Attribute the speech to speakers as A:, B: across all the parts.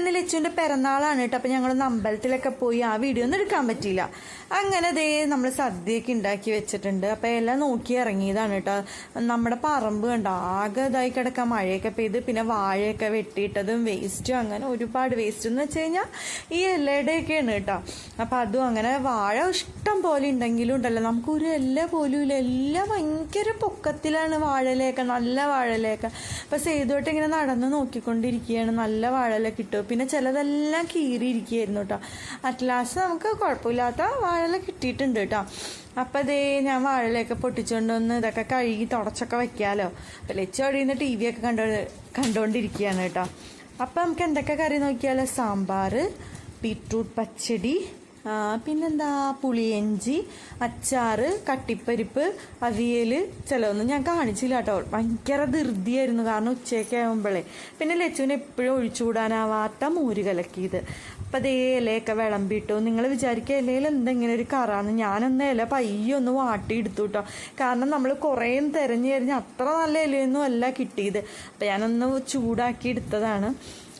A: ഇന്ന് ലച്ചുവിന്റെ പിറന്നാളാണ് കേട്ടോ. അപ്പം ഞങ്ങളൊന്ന് അമ്പലത്തിലൊക്കെ പോയി ആ വീഡിയോ ഒന്നും എടുക്കാൻ പറ്റിയില്ല. അങ്ങനെ ദേ നമ്മൾ സദ്യയൊക്കെ ഉണ്ടാക്കി വെച്ചിട്ടുണ്ട്. അപ്പം എല്ലാം നോക്കി ഇറങ്ങിയതാണ് കേട്ടോ. നമ്മുടെ പറമ്പ് കണ്ടോ? ആകെ ഇതായി കിടക്കാൻ മഴയൊക്കെ പെയ്ത് പിന്നെ വാഴയൊക്കെ വെട്ടിയിട്ടതും വേസ്റ്റും അങ്ങനെ ഒരുപാട് വേസ്റ്റ് എന്ന് വെച്ച് കഴിഞ്ഞാൽ ഈ ഇലയുടെയൊക്കെയാണ് കേട്ടോ. അപ്പം അതും അങ്ങനെ വാഴ ഇഷ്ടം പോലെ ഉണ്ടെങ്കിലും ഉണ്ടല്ലോ. നമുക്ക് ഒരു ഇല പോലും ഇല്ല. എല്ലാം ഭയങ്കര പൊക്കത്തിലാണ് വാഴയിലയൊക്കെ നല്ല വാഴയിലയൊക്കെ. അപ്പം സേതുവായിട്ട് ഇങ്ങനെ നടന്ന് നോക്കിക്കൊണ്ടിരിക്കുകയാണ്. നല്ല വാഴയില കിട്ടും. പിന്നെ ചിലതെല്ലാം കീറിയിരിക്കുകയായിരുന്നു കേട്ടോ. അറ്റ്ലാസ് നമുക്ക് കുഴപ്പമില്ലാത്ത വാഴല കിട്ടിയിട്ടുണ്ട് കേട്ടോ. അപ്പം അതേ ഞാൻ വാഴയിലൊക്കെ പൊട്ടിച്ചുകൊണ്ട് വന്ന് ഇതൊക്കെ കഴുകി തുടച്ചൊക്കെ വെക്കാമല്ലോ അപ്പം ലച്ചു നിന്ന് ടി വി ഒക്കെ കണ്ടോ കണ്ടുകൊണ്ടിരിക്കുകയാണ് കേട്ടോ. അപ്പം നമുക്ക് എന്തൊക്കെ കറി നോക്കിയാലോ? സാമ്പാർ ബീട്രൂട്ട് പച്ചടി പിന്നെന്താ പുളിയഞ്ചി അച്ചാറ് കട്ടിപ്പരിപ്പ് അവിയൽ ചിലതൊന്നും ഞാൻ കാണിച്ചില്ല കേട്ടോ. ഭയങ്കര ധൃതിയായിരുന്നു കാരണം ഉച്ചയൊക്കെ ആകുമ്പോഴേ പിന്നെ ലച്ചുവിന് എപ്പോഴും ഒഴിച്ചുകൂടാനാവാത്ത മോര് കലക്കിയത്. അപ്പം അതേ ഇലയൊക്കെ വിളമ്പിട്ടു നിങ്ങൾ വിചാരിക്കുക ഇലയിൽ എന്തെങ്കിലും ഒരു കറാന്ന്. ഞാനൊന്ന് ഇല പയ്യൊന്ന് വാട്ടിയെടുത്തു കേട്ടോ. കാരണം നമ്മൾ കുറേ തിരഞ്ഞു തിരഞ്ഞ് അത്ര നല്ല ഇലയൊന്നും അല്ല കിട്ടിയത്. അപ്പം ഞാനൊന്ന് ചൂടാക്കി എടുത്തതാണ്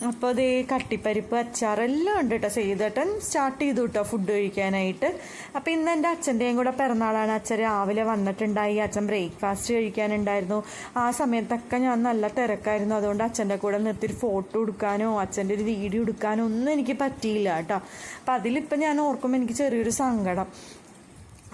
A: അപ്പോൾ ഇത് കട്ടിപ്പരിപ്പ് അച്ചാർ എല്ലാം ഉണ്ട് കേട്ടോ ചെയ്തേട്ടൻ സ്റ്റാർട്ട് ചെയ്തു കേട്ടോ ഫുഡ് കഴിക്കാനായിട്ട്. അപ്പോൾ ഇന്ന് എന്റെ അച്ഛന്റെയും കൂടെ പിറന്നാളാണ്. അച്ഛൻ രാവിലെ വന്നിട്ടുണ്ടായി. അച്ഛൻ ബ്രേക്ക്ഫാസ്റ്റ് കഴിക്കാനുണ്ടായിരുന്നു. ആ സമയത്തൊക്കെ ഞാൻ നല്ല തിരക്കായിരുന്നു. അതുകൊണ്ട് അച്ഛന്റെ കൂടെ നിർത്തി ഫോട്ടോ എടുക്കാനോ അച്ഛന്റെ ഒരു വീഡിയോ എടുക്കാനോ ഒന്നും എനിക്ക് പറ്റിയില്ല കേട്ടോ അപ്പോൾ അതിലിപ്പോൾ ഞാൻ ഓർക്കുമ്പോൾ എനിക്ക് ചെറിയൊരു സങ്കടം.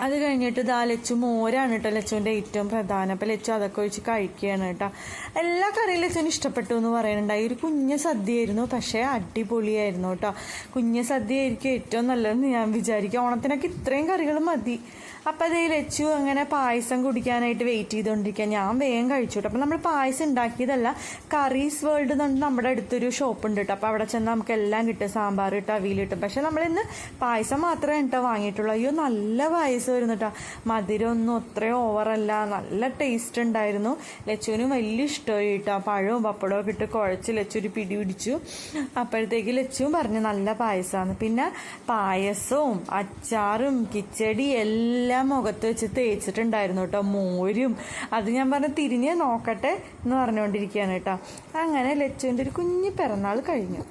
A: അത് കഴിഞ്ഞിട്ട് ഇതാ ലച്ചു മോരാണ് കേട്ടോ ലച്ചുവിന്റെ ഏറ്റവും പ്രധാനം അപ്പം ലച്ചു അതൊക്കെ ഒഴിച്ച് കഴിക്കുകയാണ് കേട്ടോ. എല്ലാ കറിയും ലച്ചുവിന് ഇഷ്ടപ്പെട്ടു എന്ന് പറയുന്നുണ്ടായി. ഒരു കുഞ്ഞ സദ്യയായിരുന്നു പക്ഷേ അടിപൊളിയായിരുന്നു കേട്ടോ. കുഞ്ഞ സദ്യ ആയിരിക്കും ഏറ്റവും നല്ലതെന്ന് ഞാൻ വിചാരിക്കും. ഓണത്തിനൊക്കെ ഇത്രയും കറികൾ മതി. അപ്പം അതേ ലച്ചു അങ്ങനെ പായസം കുടിക്കാനായിട്ട് വെയിറ്റ് ചെയ്തുകൊണ്ടിരിക്കുക ഞാൻ വേഗം കഴിച്ചു കേട്ടോ. അപ്പം നമ്മൾ പായസം ഉണ്ടാക്കിയതല്ല കറീസ് വേൾഡ് എന്ന് നമ്മുടെ അടുത്തൊരു ഷോപ്പ് ഉണ്ട് കേട്ടോ. അപ്പോൾ അവിടെ ചെന്ന് നമുക്ക് എല്ലാം കിട്ടും. സാമ്പാർ കിട്ടും അവിയൽ കിട്ടും. പക്ഷെ നമ്മളിന്ന് പായസം മാത്രമേ കേട്ടോ വാങ്ങിയിട്ടുള്ളൂ. അയ്യോ നല്ല പായസമായിരുന്നു കേട്ടോ മധുരമൊന്നും അത്രയും ഓവറല്ല നല്ല ടേസ്റ്റ് ഉണ്ടായിരുന്നു. ലച്ചുവിന് വലിയ ഇഷ്ടമായി കേട്ടോ പഴവും പപ്പടവും ഒക്കെ ഇട്ട് കുഴച്ച് ലച്ചു ഒരു പിടി പിടിച്ചു. അപ്പോഴത്തേക്ക് ലച്ചുവും പറഞ്ഞു നല്ല പായസമാണ് പിന്നെ പായസവും അച്ചാറും കിച്ചടി എല്ലാം മുഖത്ത് വെച്ച് തേച്ചിട്ടുണ്ടായിരുന്നു കേട്ടോ മോരും. അത് ഞാൻ പറഞ്ഞ തിരിഞ്ഞ് നോക്കട്ടെ എന്ന് പറഞ്ഞുകൊണ്ടിരിക്കുകയാണ് കേട്ടോ അങ്ങനെ ലച്ചുവിന്റെ ഒരു കുഞ്ഞു പിറന്നാൾ കഴിഞ്ഞു.